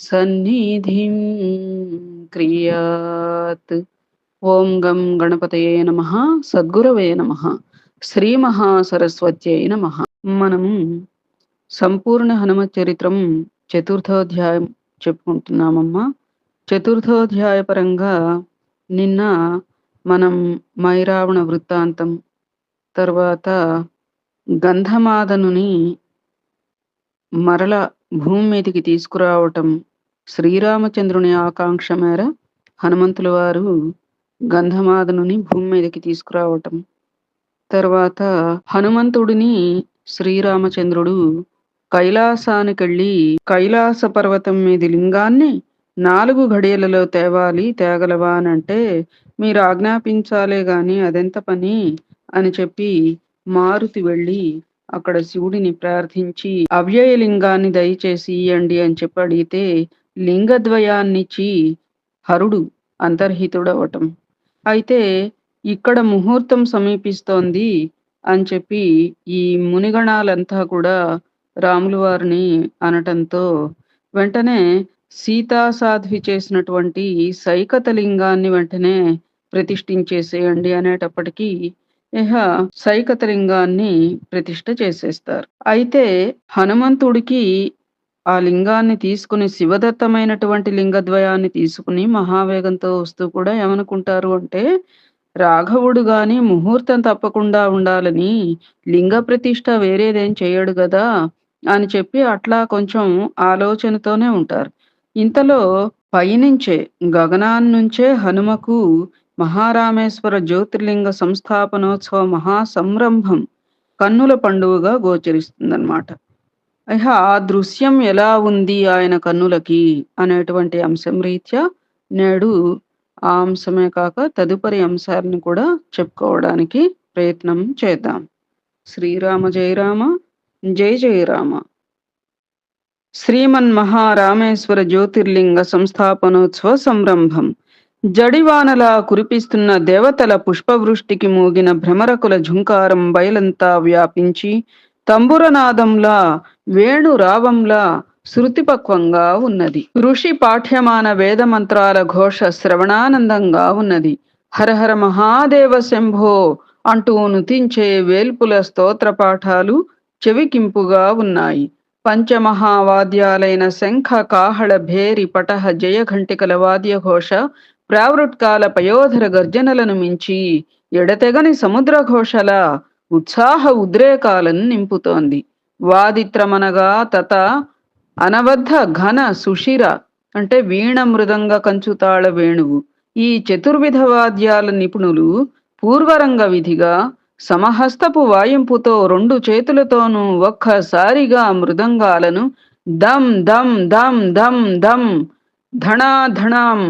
సన్నిధిం క్రియాత్. ఓం గం గణపతయే నమ. సద్గురవే నమ. శ్రీ మహాసరస్వత్యై నమ. మనము సంపూర్ణ హనుమ చరిత్రం చతుర్థోధ్యాయం చెప్పుకుంటున్నామమ్మా. చతుర్థోధ్యాయ పరంగా నిన్న మనం మైరావణ వృత్తాంతం తర్వాత గంధమాదనుని మరల భూమి మీదకి తీసుకురావటం శ్రీరామచంద్రుని ఆకాంక్ష మేర హనుమంతుల వారు గంధమాదనుని భూమి మీదకి తీసుకురావటం. తర్వాత హనుమంతుడిని శ్రీరామచంద్రుడు కైలాసానికెళ్ళి కైలాస పర్వతం మీది లింగాన్ని నాలుగు ఘడియలలో తేవాలి తేగలవా అని అంటే మీరు ఆజ్ఞాపించాలే గాని అదెంత పని? అని చెప్పి మారుతి వెళ్ళి అక్కడ శివుడిని ప్రార్థించి అవ్యయ లింగాన్ని దయచేసి ఇయ్యండి అని చెప్పి అడిగితే లింగద్వయాన్నిచ్చి హరుడు అంతర్హితుడవటం. అయితే ఇక్కడ ముహూర్తం సమీపిస్తోంది అని చెప్పి ఈ మునిగణాలంతా కూడా రాములు వారిని అనటంతో వెంటనే సీతా సాధ్వి చేసినటువంటి సైకత లింగాన్ని వెంటనే ప్రతిష్ఠించేసేయండి అనేటప్పటికీ ఇహ సైకత లింగాన్ని ప్రతిష్ఠ చేసేస్తారు. అయితే హనుమంతుడికి ఆ లింగాన్ని తీసుకుని శివదత్తమైనటువంటి లింగద్వయాన్ని తీసుకుని మహావేగంతో వస్తూ కూడా ఏమనుకుంటారు అంటే రాఘవుడు గాని ముహూర్తం తప్పకుండా ఉండాలని లింగ ప్రతిష్ట వేరేదేం చేయడు కదా అని చెప్పి అట్లా కొంచెం ఆలోచనతోనే ఉంటారు. ఇంతలో పైనుంచే గగనాన్నుంచే హనుమకు మహారామేశ్వర జ్యోతిర్లింగ సంస్థాపనోత్సవ మహాసంరంభం కన్నుల పండుగగా గోచరిస్తుందన్నమాట. ఇహ ఆ దృశ్యం ఎలా ఉంది ఆయన కన్నులకి అనేటువంటి అంశం రీత్యా నేడు ఆ అంశమే కాక తదుపరి అంశాలను కూడా చెప్పుకోవడానికి ప్రయత్నం చేద్దాం. శ్రీరామ జయరామ జయ జయరామ శ్రీమన్ మహారామేశ్వర జ్యోతిర్లింగ సంస్థాపనోత్సవ సంరంభం. జడివానలా కురిపిస్తున్న దేవతల పుష్పవృష్టికి మూగిన భ్రమరకుల ఝుంకారం బయలంతా వ్యాపించి తంబురనాదంలా వేణురావంలా శృతిపక్వంగా ఉన్నది. ఋషి పాఠ్యమాన వేదమంత్రాల ఘోష శ్రవణానందంగా ఉన్నది. హరహర మహాదేవ శంభో అంటూ నుతించే వేల్పుల స్తోత్ర పాఠాలు చెవికింపుగా ఉన్నాయి. పంచమహావాద్యాలైన శంఖ కాహళ భేరి పటహ జయఘంటికల వాద్యఘోష వాద్య ఘోష ప్రావృట్కాల పయోధర గర్జనలను మించి ఎడతెగని సముద్ర ఘోషల ఉత్సాహ ఉద్రేకాలను నింపుతోంది. వాదిత్రమనగా తత అనబద్ధ ఘన సుషిర అంటే వీణ మృదంగ కంచుతాళ వేణువు. ఈ చతుర్విధ వాద్యాల నిపుణులు పూర్వరంగ విధిగా సమహస్తపు వాయింపుతో రెండు చేతులతోనూ ఒక్కసారిగా మృదంగాలను దం దం దం దం దం ధణా ధణాం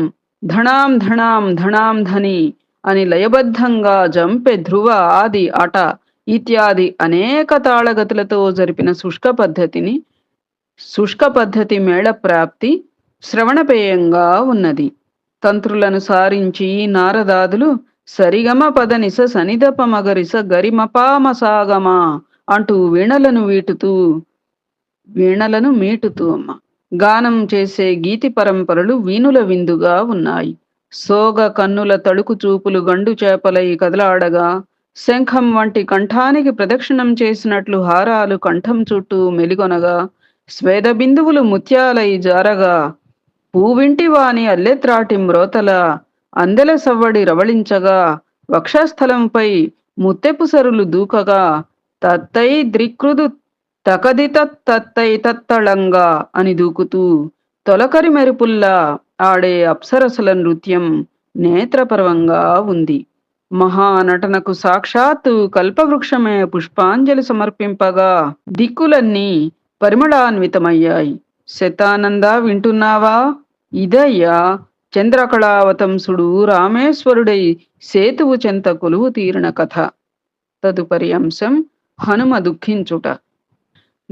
ధణాం ధణాం ధణాం ధని అని లయబద్ధంగా జంపె ధ్రువ ఆది అట ఇత్యాది అనేక తాళగతులతో జరిపిన శుష్క పద్ధతిని శుష్క పద్ధతి మేళ ప్రాప్తి శ్రవణపేయంగా ఉన్నది. తంత్రులను సారించి నారదాదులు సరిగమ పదనిస సనిదప మగరిస గరిమపామసాగమా అంటూ వీణలను వీటుతూ వీణలను మీటుతూ అమ్మ. గానం చేసే గీతి పరంపరలు వీణుల విందుగా ఉన్నాయి. సోగ కన్నుల తడుకు చూపులు గండు చేపలై కదలాడగా శంఖం వంటి కంఠానికి ప్రదక్షిణం చేసినట్లు హారాలు కంఠం చుట్టూ మెలిగొనగా స్వేద బిందువులు ముత్యాలై జారగా పూవింటి వాని అల్లెత్రాటి మ్రోతల అందెల సవ్వడి రవళించగా వక్షస్థలంపై ముత్తెపు సరులు దూకగా తత్తై ద్రికృదు తకదిత తత్తై తత్తళంగా అని దూకుతూ తొలకరి మెరుపుల్లా ఆడే అప్సరసల నృత్యం నేత్రపర్వంగా ఉంది. మహానటనకు సాక్షాత్తు కల్పవృక్షమే పుష్పాంజలి సమర్పింపగా దిక్కులన్నీ పరిమళాన్వితమయ్యాయి. శతానంద వింటున్నావా? ఇదయ్యా చంద్రకళావతంసుడు రామేశ్వరుడై సేతువు చెంత కొలువు తీరిన కథ. తదుపరి అంశం హనుమ దుఃఖించుట.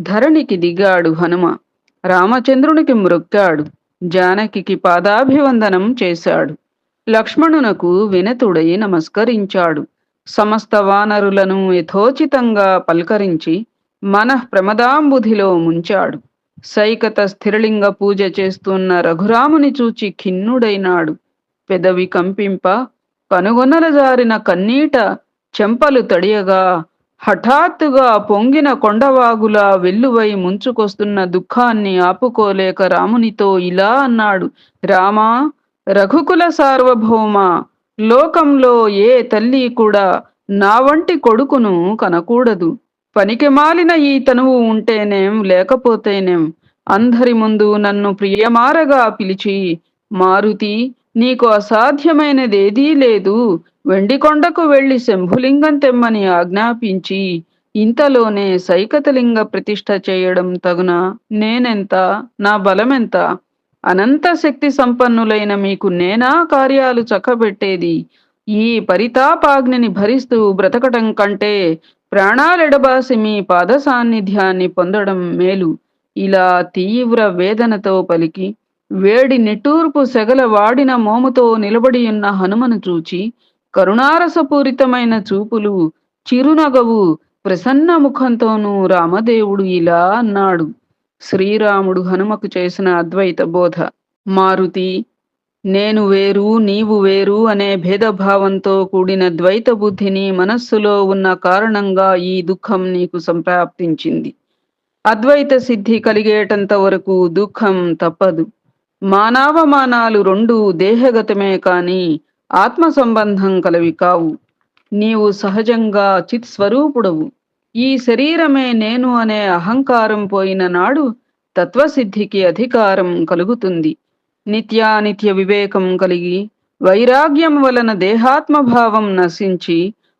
ధరణికి దిగాడు హనుమ. రామచంద్రునికి మ్రొక్కాడు జానకికి పాదాభివందనం చేశాడు. లక్ష్మణునకు వినతుడై నమస్కరించాడు. సమస్త వానరులను యథోచితంగా పల్కరించి మనః ప్రమదాంబుధిలో ముంచాడు. సైకత స్థిరలింగ పూజ చేస్తున్న రఘురాముని చూచి ఖిన్నుడైనాడు. పెదవి కంపింప కనుగొనల జారిన కన్నీట చెంపలు తడియగా హఠాత్తుగా పొంగిన కొండవాగులా వెల్లువై ముంచుకొస్తున్న దుఃఖాన్ని ఆపుకోలేక రామునితో ఇలా అన్నాడు రామా రఘుకుల సార్వభౌమ లోకంలో ఏ తల్లి కూడా నా వంటి కొడుకును కనకూడదు. పనికిమాలిన ఈ తనువు ఉంటేనేం లేకపోతేనేం? అందరి ముందు నన్ను ప్రియమారగా పిలిచి మారుతి నీకు అసాధ్యమైనదేదీ లేదు. వెండికొండకు వెళ్ళి శంభులింగం తెమ్మని ఆజ్ఞాపించి ఇంతలోనే సైకతలింగ ప్రతిష్ఠ చేయడం తగున? నేనెంత? నా బలమెంత? అనంత శక్తి సంపన్నులైన మీకు నేనా కార్యాలు చక్కబెట్టేది? ఈ పరితాపాగ్నిని భరిస్తూ బ్రతకటం కంటే ప్రాణాలెడబాసి మీ పాద సాన్నిధ్యాన్ని పొందడం మేలు. ఇలా తీవ్ర వేదనతో పలికి వేడి నిట్టూర్పు సెగల వాడిన మోముతో నిలబడియున్న హనుమను చూచి కరుణారసపూరితమైన చూపులు చిరునగవు ప్రసన్న ముఖంతోనూ రామదేవుడు ఇలా అన్నాడు. శ్రీరాముడు హనుమకు చేసిన అద్వైత బోధ. మారుతి నేను వేరు నీవు వేరు అనే భేదభావంతో కూడిన ద్వైత బుద్ధిని మనస్సులో ఉన్న కారణంగా ఈ దుఃఖం నీకు సంప్రాప్తించింది. అద్వైత సిద్ధి కలిగేటంత వరకు దుఃఖం తప్పదు. మానవమానాలు రెండు దేహగతమే కాని ఆత్మ సంబంధం కలవి కావు. నీవు సహజంగా చిత్ స్వరూపుడవు ఈ శరీరమే నేను అనే అహంకారం పోయిన నాడు తత్వసిద్ధికి అధికారం కలుగుతుంది. నిత్యానిత్య వివేకం కలిగి వైరాగ్యం వలన దేహాత్మభావం నశించి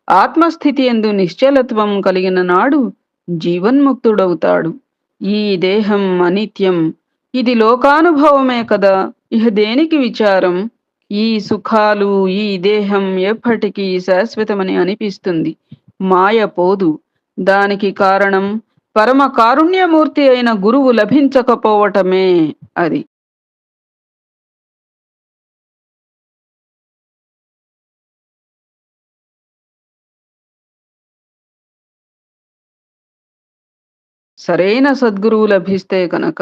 ఆత్మస్థితి ఎందు నిశ్చలత్వం కలిగిన నాడు జీవన్ముక్తుడవుతాడు. ఈ దేహం అనిత్యం. ఇది లోకానుభవమే కదా. ఇహ దేనికి విచారం? ఈ సుఖాలు ఈ దేహం ఎప్పటికీ శాశ్వతమని అనిపిస్తుంది. మాయ పోదు. దానికి కారణం పరమ కారుణ్యమూర్తి అయిన గురువు లభించకపోవటమే అది. సరైన సద్గురువు లభిస్తే కనుక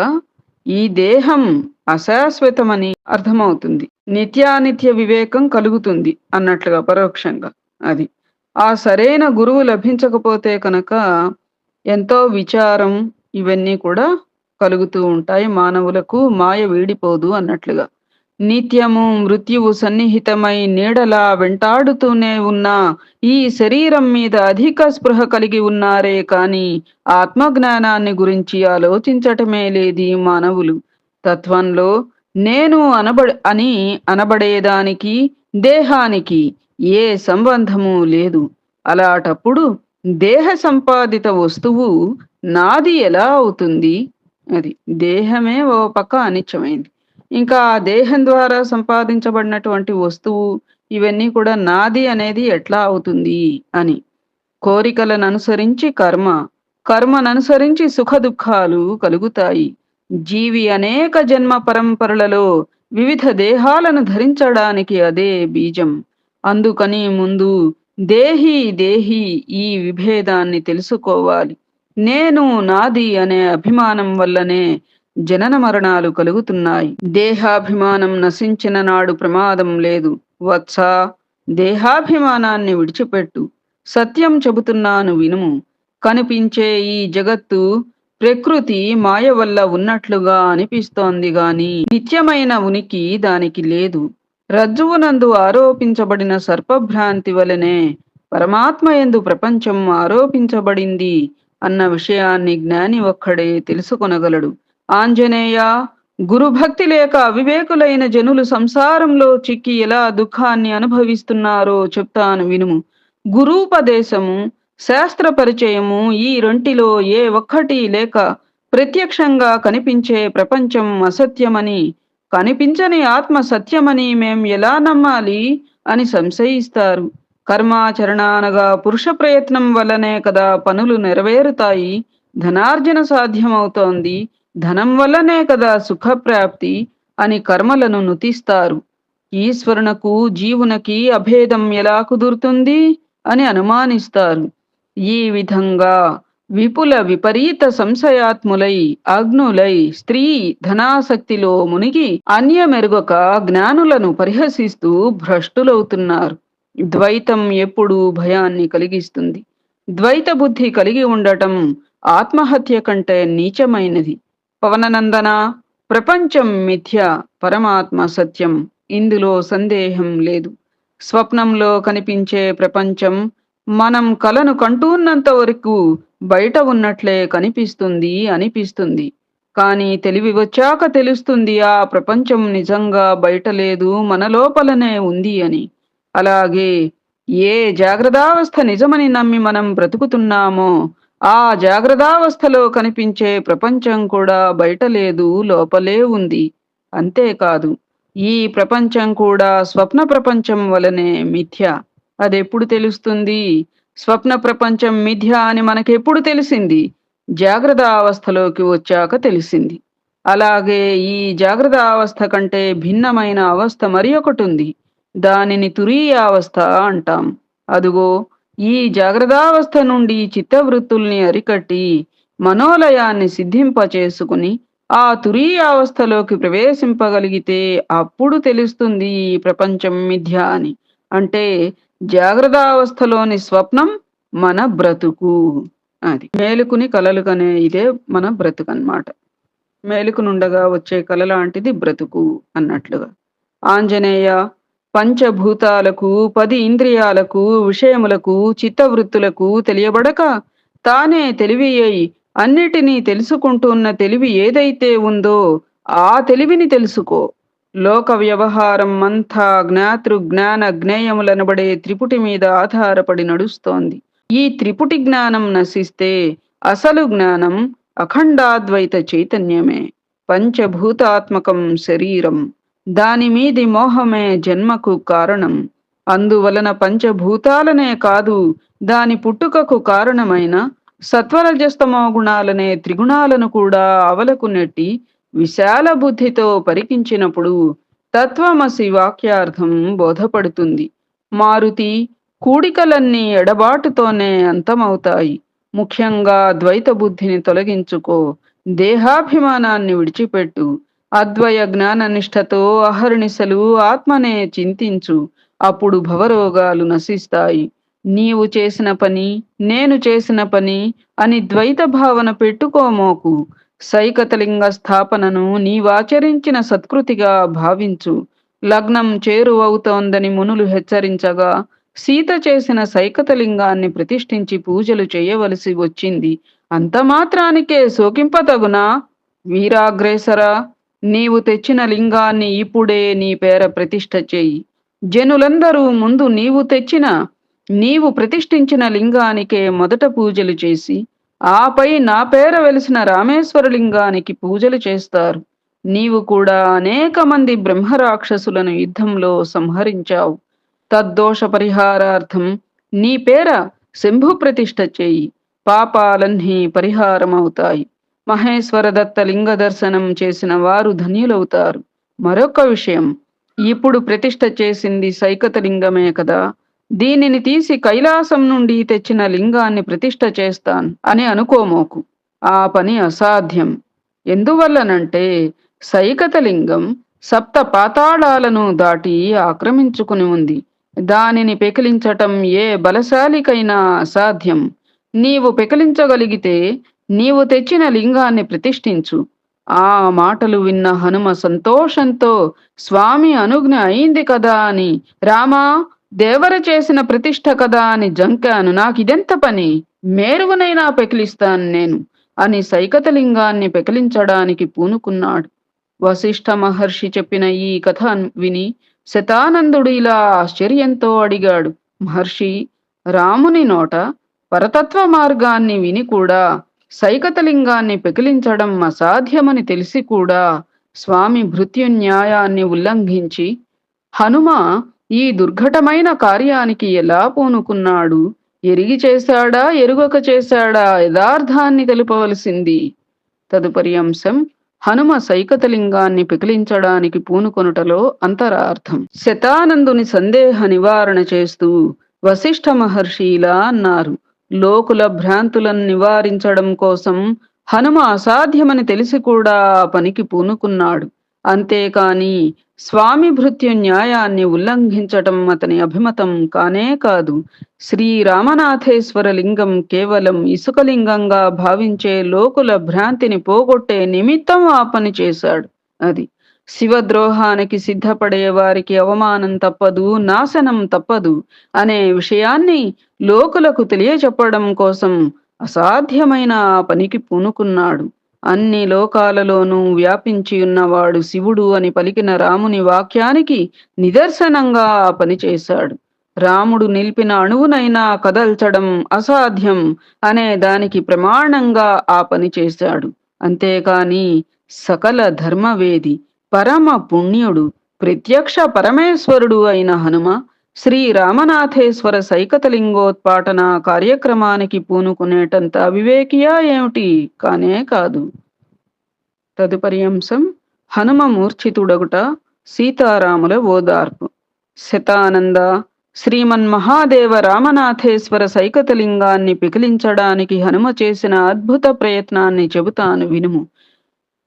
ఈ దేహం అశాశ్వతమని అర్థమవుతుంది. నిత్యానిత్య వివేకం కలుగుతుంది అన్నట్లుగా పరోక్షంగా అది. ఆ సరైన గురువు లభించకపోతే కనుక ఎంతో విచారం ఇవన్నీ కూడా కలుగుతూ ఉంటాయి. మానవులకు మాయ వీడిపోదు అన్నట్లుగా. నిత్యము మృత్యువు సన్నిహితమై నీడలా వెంటాడుతూనే ఉన్న ఈ శరీరం మీద అధిక స్పృహ కలిగి ఉన్నారే కాని ఆత్మజ్ఞానాన్ని గురించి ఆలోచించటమే లేది మానవులు. తత్వంలో నేను అనబడ అని అనబడేదానికి దేహానికి ఏ సంబంధము లేదు. అలాటప్పుడు దేహ సంపాదిత వస్తువు నాది ఎలా అవుతుంది? అది దేహమే ఓ పక్క అనిత్యమైంది. ఇంకా ఆ దేహం ద్వారా సంపాదించబడినటువంటి వస్తువు ఇవన్నీ కూడా నాది అనేది ఎట్లా అవుతుంది అని కోరికలను అనుసరించి కర్మ కర్మను అనుసరించి సుఖ దుఃఖాలు కలుగుతాయి. జీవి అనేక జన్మ పరంపరలలో వివిధ దేహాలను ధరించడానికి అదే బీజం. అందుకని ముందు దేహి దేహి ఈ విభేదాన్ని తెలుసుకోవాలి. నేను నాది అనే అభిమానం వల్లనే జనన మరణాలు కలుగుతున్నాయి. దేహాభిమానం నశించిన నాడు ప్రమాదం లేదు. వత్స దేహాభిమానాన్ని విడిచిపెట్టు. సత్యం చెబుతున్నాను వినుము. కనిపించే ఈ జగత్తు ప్రకృతి మాయ వల్ల ఉన్నట్లుగా అనిపిస్తోంది గాని నిత్యమైన ఉనికి దానికి లేదు. రజ్జువునందు ఆరోపించబడిన సర్పభ్రాంతి వలనే పరమాత్మ ఎందు ప్రపంచం ఆరోపించబడింది అన్న విషయాన్ని జ్ఞాని ఒక్కడే తెలుసుకొనగలడు. ఆంజనేయ గురుభక్తి లేక అవివేకులైన జనులు సంసారంలో చిక్కి ఎలా దుఃఖాన్ని అనుభవిస్తున్నారో చెప్తాను వినుము. గురూపదేశము శాస్త్ర పరిచయము ఈ రెంటిలో ఏ ఒక్కటి లేక ప్రత్యక్షంగా కనిపించే ప్రపంచం అసత్యమని కనిపించని ఆత్మ సత్యమని మేం ఎలా నమ్మాలి అని సంశయిస్తారు. కర్మాచరణ అనగా పురుష ప్రయత్నం వల్లనే కదా పనులు నెరవేరుతాయి. ధనార్జన సాధ్యమవుతోంది. ధనం వల్లనే కదా సుఖప్రాప్తి అని కర్మలను నుతిస్తారు. ఈశ్వరునకు జీవునకి అభేదం ఎలా కుదురుతుంది అని అనుమానిస్తారు. ఈ విధంగా విపుల విపరీత సంశయాత్ములై అగ్నులై స్త్రీ ధనాసక్తిలో మునిగి అన్యమెరుగక జ్ఞానులను పరిహసిస్తూ భ్రష్టులవుతున్నారు. ద్వైతం ఎప్పుడూ భయాన్ని కలిగిస్తుంది. ద్వైత బుద్ధి కలిగి ఉండటం ఆత్మహత్య కంటే నీచమైనది. పవననందన? ప్రపంచం మిథ్య పరమాత్మ సత్యం. ఇందులో సందేహం లేదు. స్వప్నంలో కనిపించే ప్రపంచం మనం కలను కంటూన్నంత వరకు బయట ఉన్నట్లే కనిపిస్తుంది అనిపిస్తుంది. కానీ తెలివి వచ్చాక తెలుస్తుంది ఆ ప్రపంచం నిజంగా బయట లేదు మన లోపలనే ఉంది అని. అలాగే ఏ జాగ్రత్తావస్థ నిజమని నమ్మి మనం బ్రతుకుతున్నామో ఆ జాగ్రత్తావస్థలో కనిపించే ప్రపంచం కూడా బయట లేదు లోపలే ఉంది. అంతేకాదు ఈ ప్రపంచం కూడా స్వప్న ప్రపంచం వలనే మిథ్య. అదెప్పుడు తెలుస్తుంది? స్వప్న ప్రపంచం మిథ్య అని మనకెప్పుడు తెలిసింది? జాగ్రత్త అవస్థలోకి వచ్చాక తెలిసింది. అలాగే ఈ జాగ్రత్త అవస్థ కంటే భిన్నమైన అవస్థ మరి ఒకటి ఉంది దానిని తురీయావస్థ అంటాం. అదుగో ఈ జాగ్రత్తావస్థ నుండి చిత్తవృత్తుల్ని అరికట్టి మనోలయాన్ని సిద్ధింపచేసుకుని ఆ తురీయావస్థలోకి ప్రవేశింపగలిగితే అప్పుడు తెలుస్తుంది ఈ ప్రపంచం మిథ్య అని. అంటే జాగ్రత్తావస్థలోని స్వప్నం మన బ్రతుకు అది. మేలుకుని కలలు కనే ఇదే మన బ్రతుకు అన్నమాట మేలుకునుండగా వచ్చే కల లాంటిది బ్రతుకు అన్నట్లుగా. ఆంజనేయ పంచభూతాలకు పది ఇంద్రియాలకు విషయములకు చిత్తవృత్తులకు తెలియబడక తానే తెలివి అయి అన్నిటినీ తెలుసుకుంటున్న తెలివి ఏదైతే ఉందో ఆ తెలివిని తెలుసుకో. లోక వ్యవహారం అంతా జ్ఞాతృ జ్ఞాన జ్ఞేయములనబడే త్రిపుటి మీద ఆధారపడి నడుస్తోంది. ఈ త్రిపుటి జ్ఞానం నశిస్తే అసలు జ్ఞానం అఖండాద్వైత చైతన్యమే. పంచభూతాత్మకం శరీరం. దాని మీది మోహమే జన్మకు కారణం. అందువలన పంచభూతాలనే కాదు దాని పుట్టుకకు కారణమైన సత్వరజస్తమో గుణాలనే త్రిగుణాలను కూడా అవలకు నెట్టి విశాల బుద్ధితో పరికించినప్పుడు తత్వమసి వాక్యార్థం బోధపడుతుంది. మారుతి కూడికలన్నీ ఎడబాటుతోనే అంతమవుతాయి. ముఖ్యంగా ద్వైత బుద్ధిని తొలగించుకో దేహాభిమానాన్ని విడిచిపెట్టు అద్వయ జ్ఞాననిష్టతో అహర్నిశలు ఆత్మనే చింతించు అప్పుడు భవరోగాలు నశిస్తాయి. నీవు చేసిన పని నేను చేసిన పని అని ద్వైత భావన పెట్టుకోమోకు సైకతలింగ స్థాపనను నీవాచరించిన సత్కృతిగా భావించు. లగ్నం చేరువవుతోందని మునులు హెచ్చరించగా సీత చేసిన సైకతలింగాన్ని ప్రతిష్ఠించి పూజలు చేయవలసి వచ్చింది. అంత మాత్రానికే శోకింపతగునా? వీరాగ్రేసర నీవు తెచ్చిన లింగాన్ని ఇప్పుడే నీ పేర ప్రతిష్ఠ చేయి. జనులందరూ ముందు నీవు తెచ్చిన నీవు ప్రతిష్ఠించిన లింగానికే మొదట పూజలు చేసి ఆపై నా పేర వెలిసిన రామేశ్వరలింగానికి పూజలు చేస్తారు. నీవు కూడా అనేక మంది బ్రహ్మరాక్షసులను యుద్ధంలో సంహరించావు. తద్దోష పరిహారార్థం నీ పేర శంభు ప్రతిష్ఠ చేయి. పాపాలన్నీ పరిహారమవుతాయి. మహేశ్వర దత్త లింగ దర్శనం చేసిన వారు ధన్యులవుతారు. మరొక విషయం ఇప్పుడు ప్రతిష్ఠ చేసింది సైకత లింగమే కదా. దీనిని తీసి కైలాసం నుండి తెచ్చిన లింగాన్ని ప్రతిష్ఠ చేస్తాను అని అనుకోమోకు ఆ పని అసాధ్యం. ఎందువల్లనంటే సైకత లింగం సప్త పాతాళాలను దాటి ఆక్రమించుకుని ఉంది. దానిని పెకిలించటం ఏ బలశాలికైనా అసాధ్యం. నీవు పెకిలించగలిగితే నీవు తెచ్చిన లింగాన్ని ప్రతిష్ఠించు. ఆ మాటలు విన్న హనుమ సంతోషంతో స్వామి అనుజ్ఞ అయింది కదా అని రామా దేవర చేసిన ప్రతిష్ట కదా అని జంకాను. నాకిదెంత పని? మేరువనైనా పెకిలిస్తాను నేను అని సైకతలింగాన్ని పెకిలించడానికి పూనుకున్నాడు. వశిష్ఠ మహర్షి చెప్పిన ఈ కథ విని శతానందుడు ఇలా ఆశ్చర్యంతో అడిగాడు. మహర్షి రాముని నోట పరతత్వ మార్గాన్ని విని కూడా సైకతలింగాన్ని పెకిలించడం అసాధ్యమని తెలిసి కూడా స్వామి భృత్యున్యాయాన్ని ఉల్లంఘించి హనుమ ఈ దుర్ఘటమైన కార్యానికి ఎలా పూనుకున్నాడు? ఎరిగి చేశాడా? ఎరుగక చేశాడా? యథార్థాన్ని తెలుపవలసింది. తదుపరి అంశం హనుమ సైకతలింగాన్ని పికిలించడానికి పూనుకొనుటలో అంతరార్థం. శతానందుని సందేహ నివారణ చేస్తూ వశిష్ఠ మహర్షి ఇలా అన్నారు. లోకుల భ్రాంతులను నివారించడం కోసం హనుమ అసాధ్యమని తెలిసి కూడా ఆ పనికి పూనుకున్నాడు. అంతేకాని స్వామి భృత్యు న్యాయాన్ని ఉల్లంఘించటం అతని అభిమతం కానే కాదు. శ్రీ లింగం కేవలం ఇసుకలింగంగా భావించే లోకుల భ్రాంతిని పోగొట్టే నిమిత్తం ఆ పని చేశాడు. అది శివద్రోహానికి సిద్ధపడే వారికి అవమానం తప్పదు నాశనం తప్పదు అనే విషయాన్ని లోకులకు తెలియచెప్పడం కోసం అసాధ్యమైన ఆ పనికి పూనుకున్నాడు. అన్ని లోకాలలోనూ వ్యాపించి ఉన్నవాడు శివుడు అని పలికిన రాముని వాక్యానికి నిదర్శనంగా పనిచేశాడు. పని చేశాడు రాముడు నిలిపిన అణువునైనా కదల్చడం అసాధ్యం అనే దానికి ప్రమాణంగా ఆ పని చేశాడు. అంతేకాని సకల ధర్మవేది పరమ పుణ్యుడు ప్రత్యక్ష పరమేశ్వరుడు అయిన హనుమ శ్రీ రామనాథేశ్వర సైకతలింగోత్పాటన కార్యక్రమానికి పూనుకునేటంత అవివేకియా ఏమిటి? కానే కాదు. తదుపరి అంశం హనుమమూర్ఛితుడగుట సీతారాముల ఓదార్పు. శతానంద శ్రీమన్ మహాదేవ రామనాథేశ్వర సైకతలింగాన్ని పికిలించడానికి హనుమ చేసిన అద్భుత ప్రయత్నాన్ని చెబుతాను వినుము.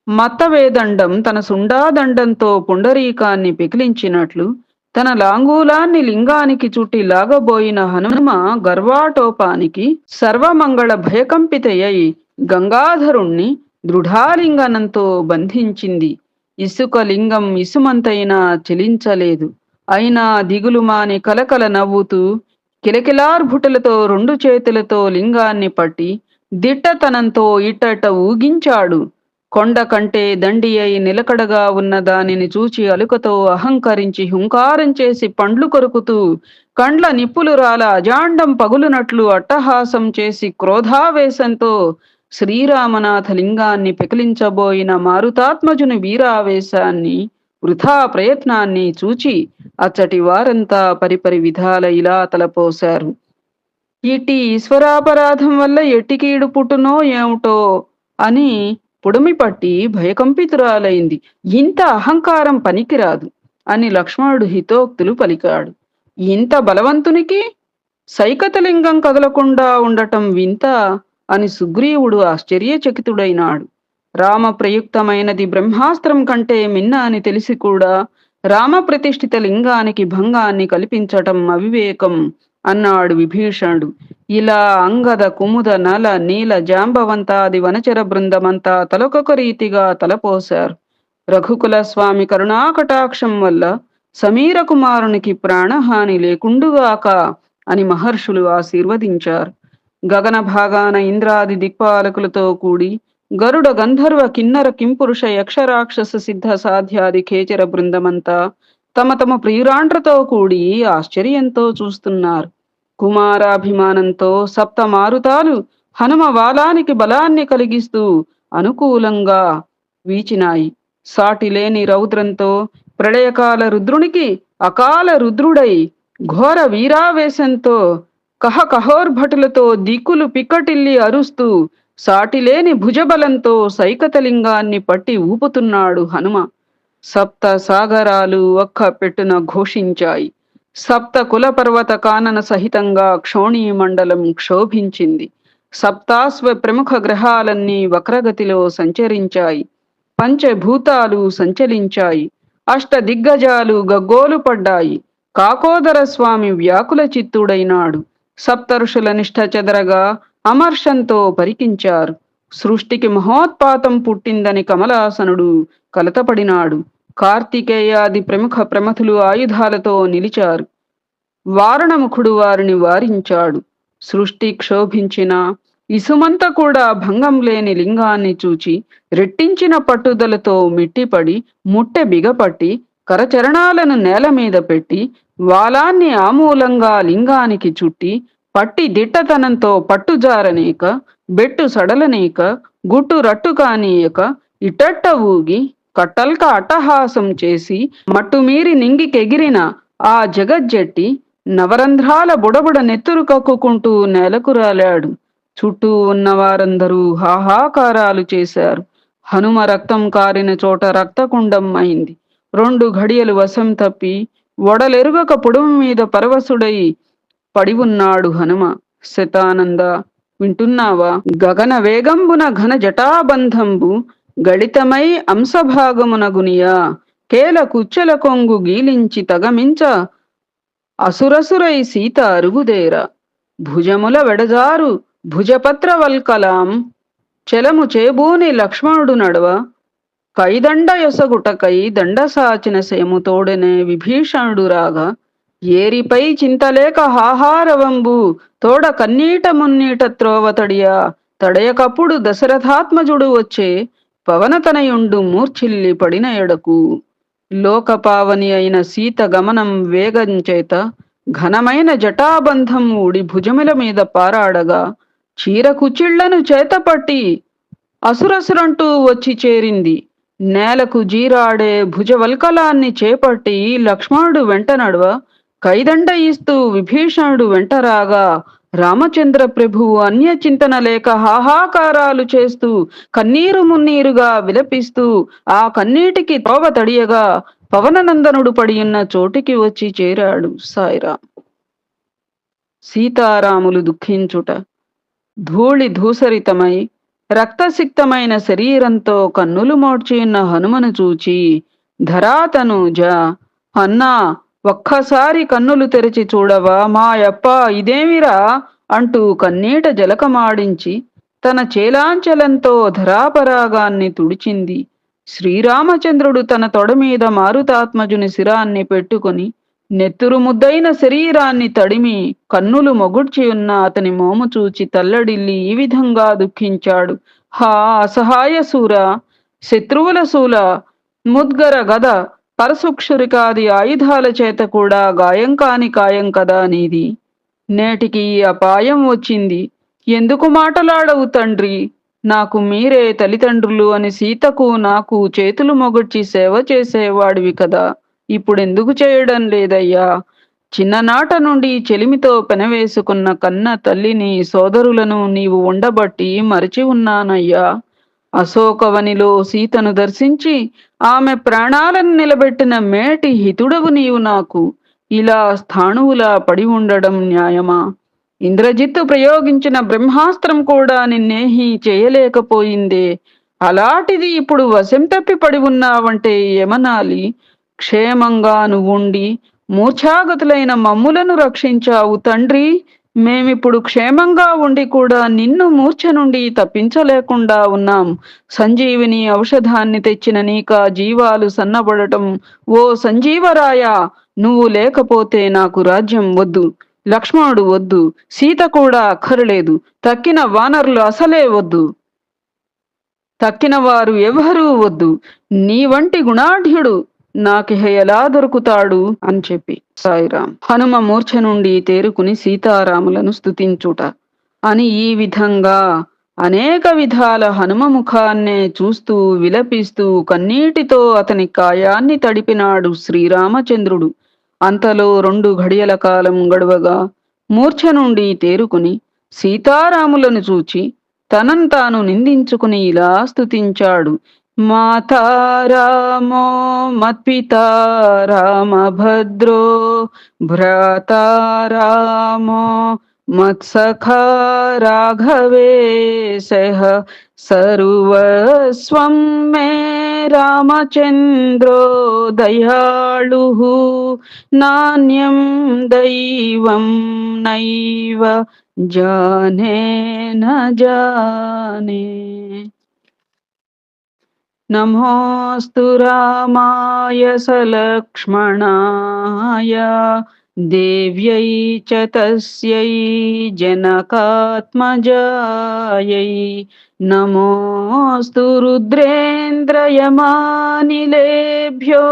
మత్తవేదండం తన సుండాదండంతో పుండరీకాన్ని పికిలించినట్లు తన లాంగూలాన్ని లింగానికి చుట్టి లాగబోయిన హనుమ గర్వాటోపానికి సర్వమంగళ భయకంపితయ్యి గంగాధరుణ్ణి దృఢాలింగనంతో బంధించింది. ఇసుక లింగం ఇసుమంతైనా చెలించలేదు. అయినా దిగులు మాని కలకల నవ్వుతూ కిలకిలార్భుటలతో రెండు చేతులతో లింగాన్ని పట్టి దిట్టతనంతో ఇట్టట ఊగించాడు. కొండ కంటే దండి అయి నిలకడగా ఉన్న దానిని చూచి అలుకతో అహంకరించి హుంకారం చేసి పండ్లు కొరుకుతూ కండ్ల నిప్పులు రాల అజాండం పగులునట్లు అట్టహాసం చేసి క్రోధావేశంతో శ్రీరామనాథ లింగాన్ని పెకిలించబోయిన మారుతాత్మజుని వీరావేశాన్ని వృథా ప్రయత్నాన్ని చూచి అచ్చటి వారంతా పరిపరి విధాల ఇలా తలపోశారు. ఇటీ ఈశ్వరాపరాధం వల్ల ఎట్టికీడు పుట్టునో ఏమిటో అని పొడుమి పట్టి భయకంపితురాలైంది. ఇంత అహంకారం పనికిరాదు అని లక్ష్మణుడు హితోక్తులు పలికాడు. ఇంత బలవంతునికి సైకతలింగం కదలకుండా ఉండటం వింత అని సుగ్రీవుడు ఆశ్చర్యచకితుడైనాడు. రామ ప్రయుక్తమైనది బ్రహ్మాస్త్రం కంటే మిన్న అని తెలిసి కూడా రామ ప్రతిష్ఠిత లింగానికి భంగాన్ని కల్పించటం అవివేకం అన్నాడు విభీషణుడు. ఇలా అంగద కుముద నల నీల జాంబవంతాది వనచర బృందమంతా తలొకొక రీతిగా తలపోశారు. రఘుకుల స్వామి కరుణాకటాక్షం వల్ల సమీర కుమారునికి ప్రాణహాని లేకుండుగాక అని మహర్షులు ఆశీర్వదించారు. గగన భాగాన ఇంద్రాది దిక్పాలకులతో కూడి గరుడ గంధర్వ కిన్నర కింపురుష యక్షరాక్షస సిద్ధ సాధ్యాది ఖేచర బృందమంతా తమ తమ ప్రియురాండ్రతో కూడి ఆశ్చర్యంతో చూస్తున్నారు. కుమారాభిమానంతో సప్త మారుతాలు హనుమ వాలానికి బలాన్ని కలిగిస్తూ అనుకూలంగా వీచినాయి. సాటిలేని రౌద్రంతో ప్రళయకాల రుద్రునికి అకాల రుద్రుడై ఘోర వీరావేశంతో కహకహోర్భటులతో దిక్కులు పిక్కటిల్లి అరుస్తూ సాటిలేని భుజబలంతో సైకతలింగాన్ని పట్టి ఊపుతున్నాడు హనుమ. సప్త సాగరాలు ఒక్క పెట్టున ఘోషించాయి. సప్త కుల పర్వత కానన సహితంగా క్షోణీ మండలం క్షోభించింది. సప్తాశ్వ ప్రముఖ గ్రహాలన్నీ వక్రగతిలో సంచరించాయి. పంచభూతాలు సంచలించాయి. అష్ట దిగ్గజాలు గగ్గోలు పడ్డాయి. కాకోదర స్వామి వ్యాకుల చిత్తుడైనాడు. సప్తరుషుల నిష్ఠ చెదరగా అమర్షంతో పరికించారు. సృష్టికి మహోత్పాతం పుట్టిందని కమలాసనుడు కలతపడినాడు. కార్తికేయాది ప్రముఖ ప్రమథులు ఆయుధాలతో నిలిచారు. వారణముఖుడు వారిని వారించాడు. సృష్టి క్షోభించిన ఇసుమంతా కూడా భంగం లేని లింగాన్ని చూచి రెట్టించిన పట్టుదలతో మిట్టిపడి ముట్టె బిగపట్టి కరచరణాలను నేల మీద పెట్టి వాలాన్ని ఆమూలంగా లింగానికి చుట్టి పట్టి దిట్టతనంతో పట్టుజారనేక బెట్టు సడలనేక గుట్టు రట్టు కానీయక ఇటట్ట ఊగి కట్టల్క అట్టహాసం చేసి మట్టుమీరి నింగికెగిరిన ఆ జగజ్జెట్టి నవరంధ్రాల బుడబుడ నెత్తురు కక్కుకుంటూ నేలకు రాలాడు. చుట్టూ ఉన్నవారందరూ హాహాకారాలు చేశారు. హనుమ రక్తం కారిన చోట రక్తకుండం అయింది. రెండు ఘడియలు వశం తప్పి వడలెరుగక పొడుము మీద పరవశుడై పడి ఉన్నాడు హనుమ. శతానంద వింటున్నావా? గగన వేగంబున ఘన జటాబంధంబు గళితమై అంశభాగమున గునియా కేల కుచ్చెల కొంగు గీలించి తగమించ అసురసురై సీత అరుగుదేర. భుజముల వెడజారు భుజపత్రవల్కలాం. చెలము చేబూని లక్ష్మణుడు నడవ. కైదండ యొసగుటకై దండసాచిన సేము తోడనే విభీషణుడు రాగా. ఏరిపై చింతలేక హాహారవంబు తోడ కన్నీట మున్నీట త్రోవతడియా. తడయకప్పుడు దశరథాత్మజుడు వచ్చే. పవనతనయుండు మూర్ఛిల్లి పడిన ఎడకు లోకపావని అయిన సీత గమనం వేగం చేత ఘనమైన జటాబంధం ఊడి భుజముల మీద పారాడగా చీర కుచిళ్ళను చేతపట్టి అసురసురంటూ వచ్చి చేరింది. నేలకు జీరాడే భుజవల్కలాన్ని చేపట్టి లక్ష్మణుడు వెంట నడువ కైదండ ఇస్తూ విభీషణుడు వెంట రాగా రామచంద్ర ప్రభువు అన్య చింతన లేక హాహాకారాలు చేస్తూ కన్నీరు మున్నీరుగా విలపిస్తూ ఆ కన్నీటికి త్రోవ తడియగా పవననందనుడు పడియున్న చోటికి వచ్చి చేరాడు సాయిరా సీతారాములు దుఃఖించుట ధూళి ధూసరితమై రక్తసిక్తమైన శరీరంతో కన్నులు మోడ్చియున్న హనుమను చూచి ధరాతనుజ అన్నా ఒక్కసారి కన్నులు తెరిచి చూడవా మాయప్ప ఇదేమిరా అంటూ కన్నీట జలకమాడించి తన చేలాంచలంతో ధరాపరాగాన్ని తుడిచింది. శ్రీరామచంద్రుడు తన తొడ మీద మారుతాత్మజుని శిరాన్ని పెట్టుకొని నెత్తురు ముద్దైన శరీరాన్ని తడిమి కన్నులు మొగుడ్చి ఉన్న అతని మోము చూచి తల్లడిల్లి ఈ విధంగా దుఃఖించాడు. హా అసహాయ సూర శత్రువుల శూల ముద్గర గద పరశుక్షురికాది ఆయుధాల చేత కూడా గాయం కాని కాయం కదా నీది. నేటికి అపాయం వచ్చింది. ఎందుకు మాటలాడవు తండ్రి? నాకు మీరే తల్లిదండ్రులు అని సీతకు నాకు చేతులు మొగుడ్చి సేవ చేసేవాడివి కదా. ఇప్పుడెందుకు చేయడం లేదయ్యా? చిన్ననాట నుండి చెలిమితో పెనవేసుకున్న కన్న తల్లిని సోదరులను నీవు ఉండబట్టి మరిచి ఉన్నానయ్యా. అశోకవనిలో సీతను దర్శించి ఆమె ప్రాణాలను నిలబెట్టిన మేటి హితుడవు నీవు నాకు. ఇలా స్థాణువులా పడి ఉండడం న్యాయమా? ఇంద్రజిత్తు ప్రయోగించిన బ్రహ్మాస్త్రం కూడా నిన్నేహి చేయలేకపోయిందే. అలాంటిది ఇప్పుడు వశం తప్పి పడి ఉన్నావంటే ఏమనాలి? క్షేమంగా నువ్వుండి మూర్ఛాగతులైన మమ్ములను రక్షించావు తండ్రి. మేమిప్పుడు క్షేమంగా ఉండి కూడా నిన్ను మూర్ఛ నుండి తప్పించలేకుండా ఉన్నాం. సంజీవిని ఔషధాన్ని తెచ్చిన నీక జీవాలు సన్నబడటం. ఓ సంజీవరాయ నువ్వు లేకపోతే నాకు రాజ్యం వద్దు. లక్ష్మణుడు వద్దు. సీత కూడా అక్కరలేదు. తక్కిన వానరులు అసలే వద్దు. తక్కిన వారు ఎవరూ వద్దు. నీ వంటి గుణాఢ్యుడు నాకిహ ఎలా దొరుకుతాడు? అని చెప్పి సాయిరాం హనుమ మూర్ఛ నుండి తేరుకుని సీతారాములను స్థుతించుట అని ఈ విధంగా అనేక విధాల హనుమ ముఖాన్నే చూస్తూ విలపిస్తూ కన్నీటితో అతని కాయాన్ని తడిపినాడు శ్రీరామచంద్రుడు. అంతలో రెండు ఘడియల కాలం గడవగా మూర్ఛ నుండి తేరుకుని సీతారాములను చూచి తనను తాను నిందించుకుని ఇలా माता रामो मत्पिता रामभद्रो भ्राता रामो मत्सखा राघवे सः सर्वस्वं मे रामचन्द्रो दयालुः नान्यं दैवं नैव जाने न जाने। नमोऽस्तु रामाय सलक्ष्मणाय देव्यै च तस्यै जनकात्मजायै नमोऽस्तु रुद्रेन्द्रयमानिलेभ्यो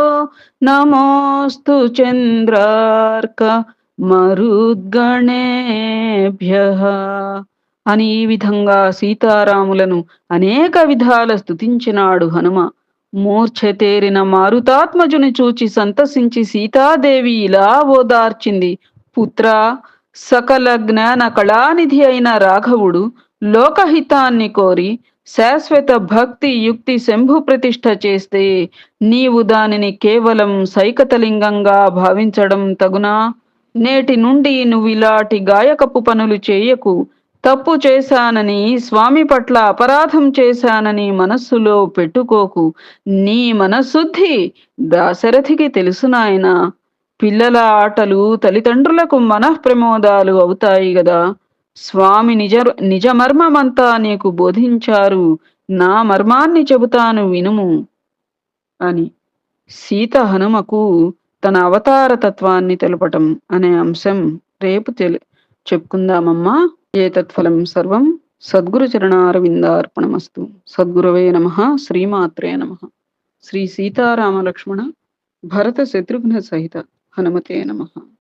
नमोऽस्तु चन्द्रार्क मरुद्गणेभ्यः అని ఈ విధంగా సీతారాములను అనేక విధాల స్థుతించినాడు హనుమ. మూర్ఛతేరిన మారుతాత్మజుని చూచి సంతసించి సీతాదేవి ఇలా ఓదార్చింది. పుత్ర సకల జ్ఞాన కళానిధి అయిన రాఘవుడు లోకహితాన్ని కోరి శాశ్వత భక్తి యుక్తి శంభు ప్రతిష్ఠ చేస్తే నీవు దానిని కేవలం సైకతలింగంగా భావించడం తగునా? నేటి నుండి నువ్వు ఇలాంటి గాయకపు పనులు చేయకు. తప్పు చేశానని స్వామి పట్ల అపరాధం చేశానని మనస్సులో పెట్టుకోకు. నీ మనశుద్ధి దాశరథికి తెలుసు నాయనా. పిల్లల ఆటలు తల్లిదండ్రులకు మనఃప్రమోదాలు అవుతాయి గదా. స్వామి నిజ నిజమర్మమంతా నీకు బోధించారు. నా మర్మాన్ని చెబుతాను వినుము అని. సీత హనుమకు తన అవతార తత్వాన్ని తెలపటం అనే అంశం రేపు తెలి చెప్పుకుందామమ్మా. ఏతత్ఫలం సర్వం సద్గురు చరణారవిందార్పణమస్తు సద్గురవే నమ శ్రీమాత్రే నమ శ్రీ సీతారామలక్ష్మణ భరత శత్రుఘ్న సహిత హనుమతే నమ